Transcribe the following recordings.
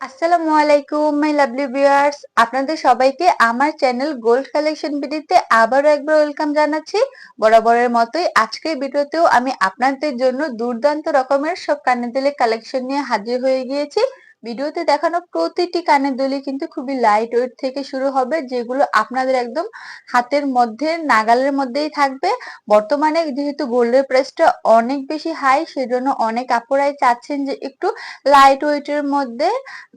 আসসালামু আলাইকুম my lovely viewers আপনাদের সবাইকে আমার চ্যানেল গোল্ড কালেকশন ভিডিওতে আবারও একবার ওয়েলকাম জানাচ্ছি। বরাবরের মতোই আজকের ভিডিওতেও আমি আপনাদের জন্য দুর্দান্ত রকমের সব কানের দুলের কালেকশন নিয়ে হাজির হয়ে গিয়েছি। ভিডিওতে দেখানো প্রতিটি কানের দুলি কিন্তু খুবই লাইট ওয়েট থেকে শুরু হবে, যেগুলো আপনাদের একদম হাতের মধ্যে, নাগালের মধ্যেই থাকবে। বর্তমানে যেহেতু গোল্ডের প্রাইসটা অনেক বেশি হাই সেজন্য অনেক আপুরাই চাচ্ছেন যে একটু লাইট ওয়েটের মধ্যে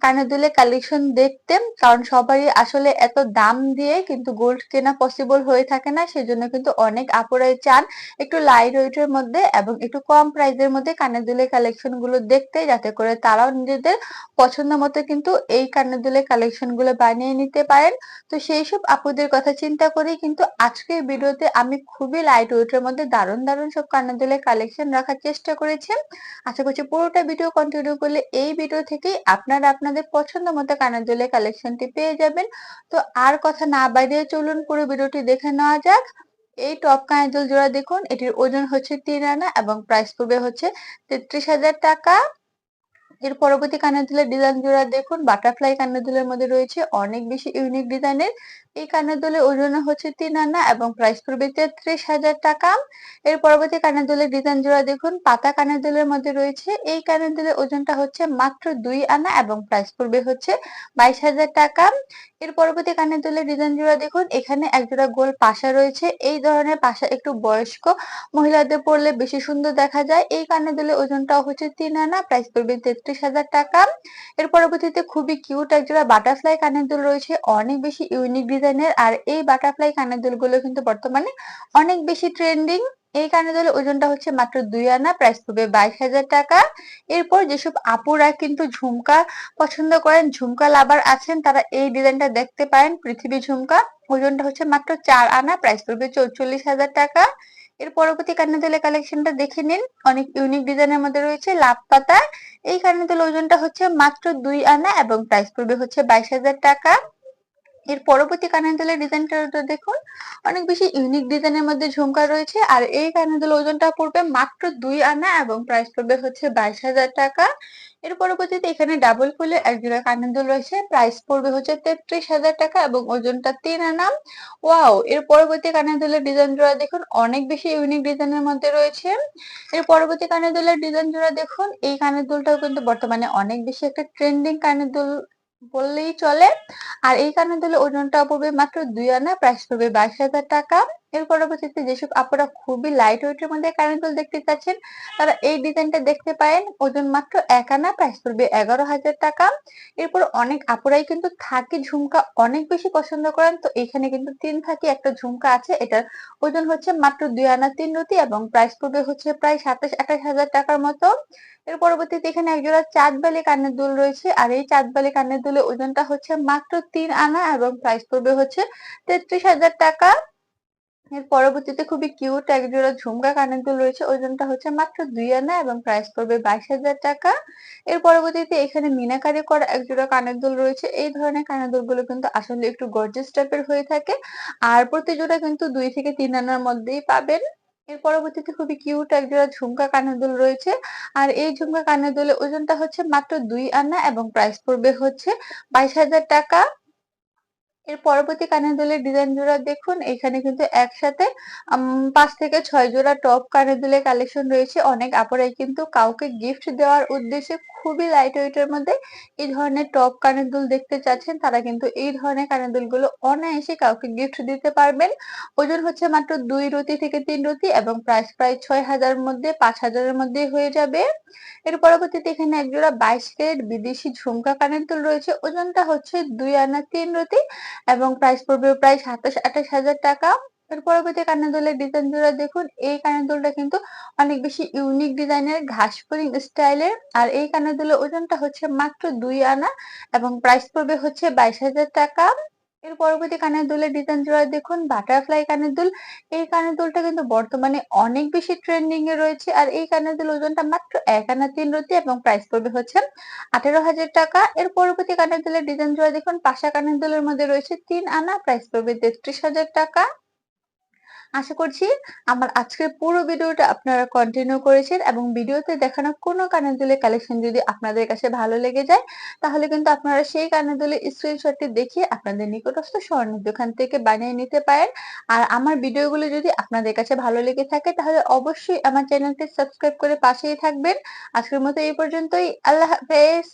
কানের দুলের কালেকশন দেখতে, কারণ সবারই আসলে এত দাম দিয়ে কিন্তু গোল্ড কেনা পসিবল হয়ে থাকে না, সেজন্য কিন্তু অনেক আপুরাই চান একটু লাইট ওয়েটের মধ্যে এবং একটু কম প্রাইসের মধ্যে কানের দুলের কালেকশনগুলো দেখতে, যাতে করে তারাও নিজেদের পছন্দ মতো কিন্তু এই কানের দুলের কালেকশনগুলো বানিয়ে নিতে পারেন। তো সেই সব আপুদের কথা চিন্তা করেই কিন্তু আজকের ভিডিওতে আমি খুবই লাইট ওয়েটের মধ্যে দারুণ দারুণ সব কানের দুলের কালেকশন রাখার চেষ্টা করেছি। আশা করছি পুরোটা ভিডিও কন্টিনিউ করলে এই ভিডিও থেকেই আপনারা আপনাদের পছন্দ মতো কানের দুলের কালেকশনটি পেয়ে যাবেন। তো আর কথা না বাইরে চলুন পুরো ভিডিওটি দেখে নেওয়া যাক। এই টপ কানের দুল জোড়া দেখুন, এটির ওজন হচ্ছে তিন আনা এবং প্রাইস পড়বে হচ্ছে তেত্রিশ হাজার টাকা। এর পরবর্তী কানের ডিজাইন জোড়া দেখুন বাটারফ্লাই কানের দুলের মধ্যে রয়েছে অনেক বেশি ইউনিক ডিজাইনের এই কানের দুলের ওজন হচ্ছে তিন আনা এবং প্রাইস পড়বে তেত্রিশ হাজার টাকা। এর পরবর্তী কানের দুলের ডিজাইন জোড়া দেখুন, পাতা কানের দুলের মধ্যে রয়েছে। এই কানের দুলের ওজনটা হচ্ছে মাত্র দুই আনা এবং প্রাইস পড়বে হচ্ছে বাইশ হাজার টাকা। এর পরবর্তী কানের দুলের ডিজাইন জোড়া দেখুন, এখানে একজোড়া গোল পাশা রয়েছে। এই ধরনের পাশা একটু বয়স্ক মহিলাদের পরলে বেশি সুন্দর দেখা যায়। এই কানের দুলের ওজনটাও হচ্ছে তিন আনা প্রাইস পড়বে তেত্রিশ হাজার টাকা। এর পরবর্তীতে খুবই কিউট একজোড়া বাটারফ্লাই কানের দুল রয়েছে, অনেক বেশি ইউনিক ডিজাইনের আর এই বাটারফ্লাই কানের দুলগুলো কিন্তু বর্তমানে অনেক বেশি ট্রেন্ডিং এই কানের দুলের ওজনটা হচ্ছে মাত্র দুই আনা প্রাইস পড়বে বাইশ হাজার টাকা। এরপর যেসব আপুরা কিন্তু ঝুমকা পছন্দ করেন, ঝুমকা লাভার আছেন, তারা এই ডিজাইনটা দেখতে পারেন, পৃথিবী ঝুমকা। ওজনটা হচ্ছে মাত্র চার আনা প্রাইস পড়বে চৌচল্লিশ হাজার টাকা। এর পরবর্তী কানের দুলের কালেকশনটা দেখে নিন। অনেক ইউনিক ডিজাইনের মধ্যে রয়েছে লাভ পাতা। এই কানের দুলের ওজনটা হচ্ছে মাত্র দুই আনা এবং প্রাইস পড়বে হচ্ছে বাইশ হাজার টাকা। এর পরবর্তী কানের ডিজাইনটা দেখুন, অনেক বেশি ইউনিক ডিজাইনের মধ্যে ঝুমকা রয়েছে। আর এই কানের ওজনটা পড়বে মাত্র দুই আনা এবং প্রাইস পড়বে হচ্ছে বাইশ হাজার টাকা। এর পরবর্তীতে এখানে ডাবল ফুলের এক জোড়া কানের দুল রয়েছে প্রাইস পড়বে হচ্ছে তেত্রিশ হাজার টাকা এবং ওজনটা তিন আনা। ওয়াও এর পরবর্তী কানের দুলের ডিজাইন জোড়া দেখুন, অনেক বেশি ইউনিক ডিজাইনের মধ্যে রয়েছে। এর পরবর্তী কানের দুলের ডিজাইন জোড়া দেখুন, এই কানের দুলটাও কিন্তু বর্তমানে অনেক বেশি একটা ট্রেন্ডিং কানের দুল বললেই চলে। আর এই কানের তাহলে ওজনটা পড়বে মাত্র দুই আনা প্রাইস পড়বে বাইশ হাজার টাকা। এর পরবর্তীতে যেসব আপুরা খুবই লাইট ওয়েটের মধ্যে কানের দেখতে চাচ্ছেন, তারা এই ডিজাইনটা দেখতে পারেন। ওজন মাত্র এক আনা প্রাইস পড়বে এগারো হাজার টাকা। এরপর অনেক আপুরাই কিন্তু থাকি, ঝুমকা অনেক বেশি পছন্দ করেন। তো এখানে কিন্তু তিন থাকি, একটা ঝুমকা আছে, এটার ওজন হচ্ছে মাত্র দুই আনা, তিন রুটি এবং প্রাইস পড়বে হচ্ছে প্রায় সাতাশ, আঠাশ হাজার টাকার মতো। এর পরবর্তীতে এখানে একজোড়া চাঁদবালি কানের দুল রয়েছে, আর এই চাঁদবালি কানের দুলের ওজনটা হচ্ছে মাত্র তিন আনা এবং প্রাইস পড়বে হচ্ছে তেত্রিশ হাজার টাকা। এর পরবর্তীতে খুবই কিউট এক জোড়া ঝুমকা কানের দুল রয়েছে। ওজনটা হচ্ছে মাত্র দুই আনা এবং প্রাইস পড়বে বাইশ হাজার টাকা। এর পরবর্তীতে এখানে মিনাকারি করা এক জোড়া কানের দুল রয়েছে। এই ধরনের কানের দুলগুলো কিন্তু আসলে একটু গর্জিয়াস টাইপের হয়ে থাকে। আর প্রতি জোড়া কিন্তু দুই থেকে তিন আনার মধ্যেই পাবেন। এর পরবর্তীতে খুবই কিউট এক জোড়া ঝুমকা কানের দুল রয়েছে। আর এই ঝুমকা কানের দুলের ওজনটা হচ্ছে মাত্র দুই আনা এবং প্রাইস পড়বে হচ্ছে বাইশ হাজার টাকা। এর পরবর্তী কানের দুলের ডিজাইন জোড়া দেখুন, এখানে কিন্তু একসাথে পাঁচ থেকে ছয় জোড়া টপ কানের দুলের কালেকশন রয়েছে। অনেক আপুরাই কিন্তু কাউকে গিফট দেওয়ার উদ্দেশ্যে খুবই লাইট ওয়েটের মধ্যে এই ধরনের টপ কানের দুল দেখতে চাচ্ছেন, তারা কিন্তু এই ধরনের কানের দুলগুলো অনায়াসে কাউকে গিফট দিতে পারবেন। ওজন হচ্ছে মাত্র দুই রতি থেকে তিন রতি এবং প্রাইস প্রায় ছয় হাজার মধ্যে, পাঁচ হাজারের মধ্যে হয়ে যাবে। এর পরবর্তীতে এখানে একজোড়া বাইশ ক্যারেট বিদেশি ঝুমকা কানের দুল রয়েছে। ওজনটা হচ্ছে দুই আনা তিন রতি এবং প্রাইস পড়বে প্রায় সাতাশ আঠাশ হাজার টাকা। এর পরবর্তী কানের দুলের ডিজাইন জোড়া দেখুন, এই কানের দুলটা কিন্তু অনেক বেশি ইউনিক ডিজাইনের ঘাস ফরিং স্টাইলের আর এই কানের দুলের ওজনটা হচ্ছে মাত্র দুই আনা এবং প্রাইস পড়বে হচ্ছে বাইশ হাজার টাকা। এর পরবর্তী কানের দুলের ডিজাইন জোড়া দেখুন বাটারফ্লাই কানের দুল, এই কানের দুলটা কিন্তু বর্তমানে অনেক বেশি ট্রেন্ডিং এ রয়েছে, আর এই কানের দুল ওজনটা মাত্র এক আনা তিন রতি এবং প্রাইস পড়বে হচ্ছে আঠেরো হাজার টাকা। এর পরবর্তী কানের দুলের ডিজাইন জোড়া দেখুন, পাশা কানের দুলের মধ্যে রয়েছে তিন আনা প্রাইস পড়বে তেত্রিশ হাজার টাকা। আশা করছি আমার আজকের পুরো ভিডিওটা আপনারা কন্টিনিউ করেছেন এবং ভিডিওতে দেখানো কোনো কানের দুলের কালেকশন যদি আপনাদের কাছে ভালো লেগে যায়, তাহলে কিন্তু আপনারা সেই কানের দুলের স্ক্রিনশটটি দেখিয়ে আপনাদের নিকটস্থ স্বর্ণের দোকান থেকে বানিয়ে নিতে পারেন। আর আমার ভিডিওগুলো যদি আপনাদের কাছে ভালো লেগে থাকে, তাহলে অবশ্যই আমার চ্যানেলটি সাবস্ক্রাইব করে পাশেই থাকবেন। আজকের মতো এই পর্যন্তই। আল্লাহ হাফেজ।